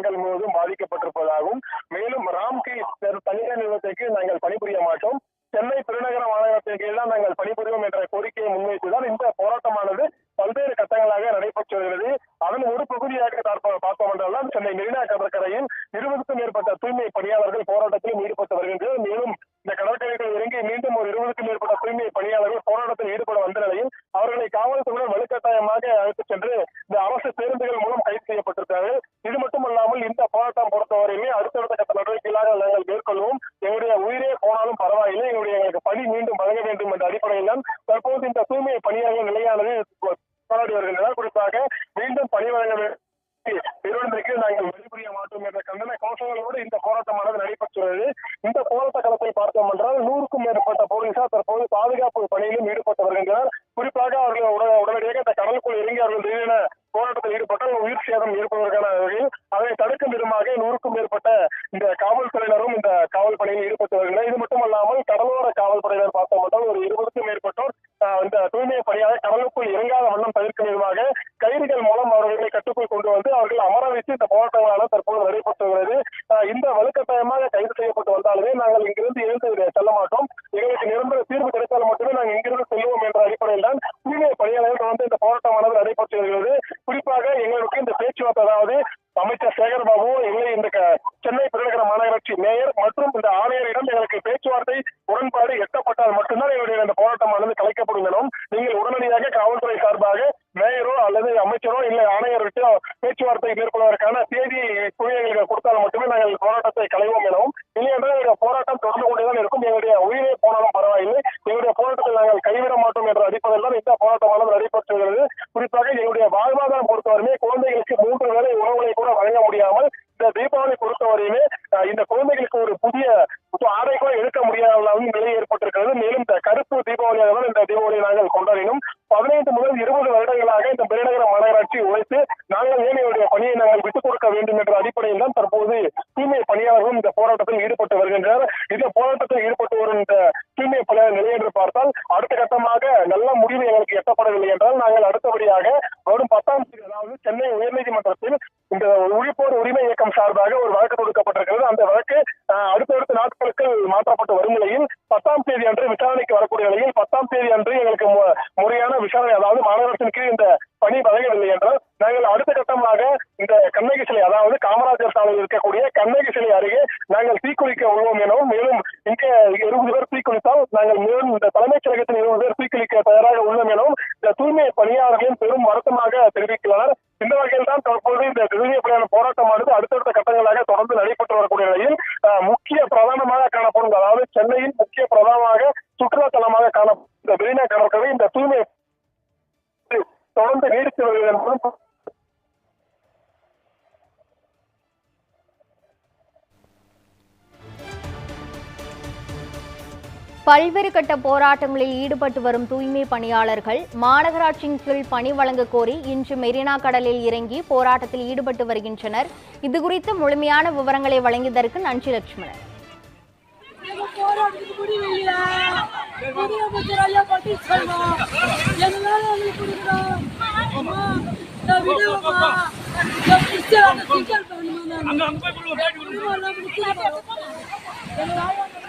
தரங்கள் முழுவதும் பாதிக்கப்பட்டிருப்பதாகவும் மேலும் ராம்கி தனியார் நிறுவனத்திற்கு நாங்கள் பணிபுரிய மாட்டோம். சென்னை பெருநகர மாநகரத்திற்கு எல்லாம் நாங்கள் பணிபுரிவோம் என்ற கோரிக்கையை முன்வைத்துதான் இந்த போராட்டமானது பல்வேறு கட்டங்களாக நடைபெற்று வருகிறது. அதன் ஒரு பகுதியாக பார்த்தோம் என்றால் சென்னை மெரினா கடற்கரையில் இருபதுக்கும் மேற்பட்ட தூய்மை பணியாளர்கள் போராட்டத்திலும் ஈடுபட்டு வருகின்றனர். மேலும் இந்த கடற்கரையில் இறங்கி மீண்டும் ஒரு இருபதுக்கும் மேற்பட்ட தூய்மை பணியாளர்கள் போராட்டத்தில் ஈடுபட வந்த நிலையில் அவர்களை காவல்துறையுடன் வலுக்கட்டாயமாக அழைத்துச் சென்று இந்த அரசு பேருந்துகள் மூலம் கைது செய்யப்பட்டிருக்கிறார்கள் இது மட்டுமல்லாமல் இந்த போராட்டம் பொறுத்தவரையுமே அடுத்தடுத்த கட்ட நடவடிக்கைகளாக நாங்கள் மேற்கொள்வோம். எங்களுடைய உயிரே போனாலும் பரவாயில்லை. எங்களுடைய எங்களுக்கு பணி மீண்டும் வழங்க வேண்டும் என்ற அடிப்படையில் தான் தற்போது இந்த தூய்மை பணியாளர்கள் நிலையானது போராடி வருகின்றனர் குறிப்பாக மீண்டும் பணி வழங்க வேண்டும் நிறுவனத்திற்கு நாங்கள் வெளிப்புரிய மாட்டோம் என்ற கண்டன கோஷங்களோடு இந்த போராட்டமானது நடைபெற்றுள்ளது. இந்த போராட்ட களத்தை பார்த்தோம் என்றால் நூறுக்கும் மேற்பட்ட போலீசார் தற்போது பாதுகாப்பு பணியிலும் ஈடுபட்டு வருகின்றனர் குறிப்பாக அவர்கள் உட- உடனடியாக இந்த கடலுக்குள் இறங்கி அவர்கள் திடீரென போராட்டத்தில் ஈடுபட்டால் உயிர் சேதம் வகையில் அதை தடுக்கும் விதமாக நூறுக்கும் மேற்பட்ட இந்த காவல்துறையினரும் இந்த காவல் பணியில் ஈடுபட்டு வருகின்றனர். இது மட்டுமல்லாமல் கடலோர காவல்துறையினர் பார்த்தோம் என்றால் ஒரு இருபதுக்கும் மேற்பட்டோர் இந்த தூய்மை பணியாக கடலுக்குள் இறங்காத வண்ணம் தவிர்க்கும் விதமாக கயிறுகள் மூலம் அவர்களை கட்டுக்குள் கொண்டு வந்து அவர்கள் அமர வைத்து இந்த போராட்டங்களால் தற்போது நடைபெற்று வருகிறது இந்த வலுக்கட்டாயமாக கைது செய்யப்பட்டு வந்தாலுமே நாங்கள் இங்கிருந்து எழுந்து செல்ல மாட்டோம். எங்களுக்கு நிரந்தர தீர்வு கிடைத்தால் மட்டுமே நாங்கள் இங்கிருந்து செல்வோம் என்ற அடிப்படையில் தான் தூய்மை பணியாளர்கள் தொடர்ந்து இந்த போராட்டமானது நடைபெற்று வருகிறது குறிப்பாக பாதுகாப்பு அதாவது அமைச்சர் சேகர்பாபு எங்களை இந்த சென்னை பெருநகர மாநகராட்சி மேயர் மற்றும் இந்த ஆணையரிடம் எங்களுக்கு பேச்சுவார்த்தை உடன்பாடு எட்டப்பட்டால் மட்டும்தான் எங்களுடைய இந்த போராட்டமானது கலைக்கப்படும் எனவும் நீங்கள் உடனடியாக காவல்துறை சார்பாக மேயரோ அல்லது அமைச்சரோ இல்லை ஆணையர்கிட்ட பேச்சுவார்த்தை மேற்கொள்வதற்கான தேதி எங்களுக்கு கொடுத்தால் மட்டுமே நாங்கள் போராட்டத்தை கலைவோம் எனவும் இல்லையென்றால் எங்களுடைய போராட்டம் தொடர்ந்து கொண்டேதான் இருக்கும். எங்களுடைய உயிரே போனாலும் பரவாயில்லை. எங்களுடைய போராட்டத்தை நாங்கள் கைவிட மாட்டோம் என்ற அடிப்படையில் தான் இந்த போராட்டமானது நடைபெற்று வருகிறது. குறிப்பாக எங்களுடைய வாழ்வாதாரம் பொறுத்தவரையுமே குழந்தைகளுக்கு நிலை ஏற்பட்டிருக்கிறது. மேலும் இந்த கருப்பு தீபாவளியாக தான் இந்த தீபாவளியை நாங்கள் கொண்டாடினோம். பதினைந்து முதல் இருபது வருடங்களாக இந்த பெருநகர மாநகராட்சி உழைத்து நாங்கள் ஏழையுடைய பணியை நாங்கள் விட்டுக் கொடுக்க வேண்டும் என்ற அடிப்படையில் தான் தற்போது தூய்மை பணியாளர்களும் இந்த போராட்டத்தில் ஈடுபட்டு வருகின்றனர். இந்த போராட்டத்தில் ஈடுபட்டு வரும் இந்த தூய்மை பணியாளர் நிலை என்று பார்த்தால் அடுத்த கட்டமாக நல்ல முடிவு எங்களுக்கு எட்டப்படவில்லை என்றால் நாங்கள் அடுத்தபடியாக வரும் பத்தாம் தேதி அதாவது சென்னை உயர்நீதிமன்றத்தில் இந்த உழைப்போர் உரிமை இயக்கம் சார்பாக ஒரு வழக்கு தொடுக்கப்பட்டிருக்கிறது. அந்த வழக்கு அடுத்தடுத்த நாட்களுக்கு மாற்றப்பட்டு வரும் நிலையில் பத்தாம் தேதி அன்று விசாரணைக்கு வரக்கூடிய நிலையில் பத்தாம் தேதி அன்று எங்களுக்கு முறையான விசாரணை அதாவது மாநகராட்சியின் கீழ் இந்த பணி வழங்கவில்லை என்றால் நாங்கள் அடுத்த கட்டமாக இந்த கண்ணகி சிலை அதாவது காமராஜர் சாலையில் இருக்கக்கூடிய கண்ணகி சிலை அருகே நாங்கள் தீக்குளிக்க உள்ளோம் எனவும் மேலும் இங்கே இருபது பேர் தீக்குளித்தால் நாங்கள் மேலும் இந்த தலைமைச் செயலகத்தில் இருபது பேர் தீக்குளிக்க தயாராக உள்ளோம் எனவும் இந்த தூய்மை பணியாளர்களின் பெரும் வருத்தமாக தெரிவித்துள்ளனர். இந்த வகையில் தான் தற்போது இந்த தூய்மை பணியாளர் போராட்டமானது அடுத்தடுத்த கட்டங்களாக தொடர்ந்து நடைபெற்று வரக்கூடிய நிலையில் முக்கிய பிரதானமாக காணப்படும் அதாவது சென்னையின் முக்கிய பிரதானமாக சுற்றுலா தலமாக காணப்படும் இந்த மெரினா கடற்கரை இந்த தூய்மை தொடர்ந்து நீடித்து வருகிறது என்பதும் பல்வேறு கட்ட போராட்டங்களில் ஈடுபட்டு வரும் தூய்மை பணியாளர்கள் மாநகராட்சியின் கீழ் பணி வழங்க கோரி இன்று மெரினா கடலில் இறங்கி போராட்டத்தில் ஈடுபட்டு வருகின்றனர். இதுகுறித்து முழுமையான விவரங்களை வழங்கியதற்கு நன்றி லட்சுமணன். போராட்டத்துக்கு முடிவில்லை எங்களால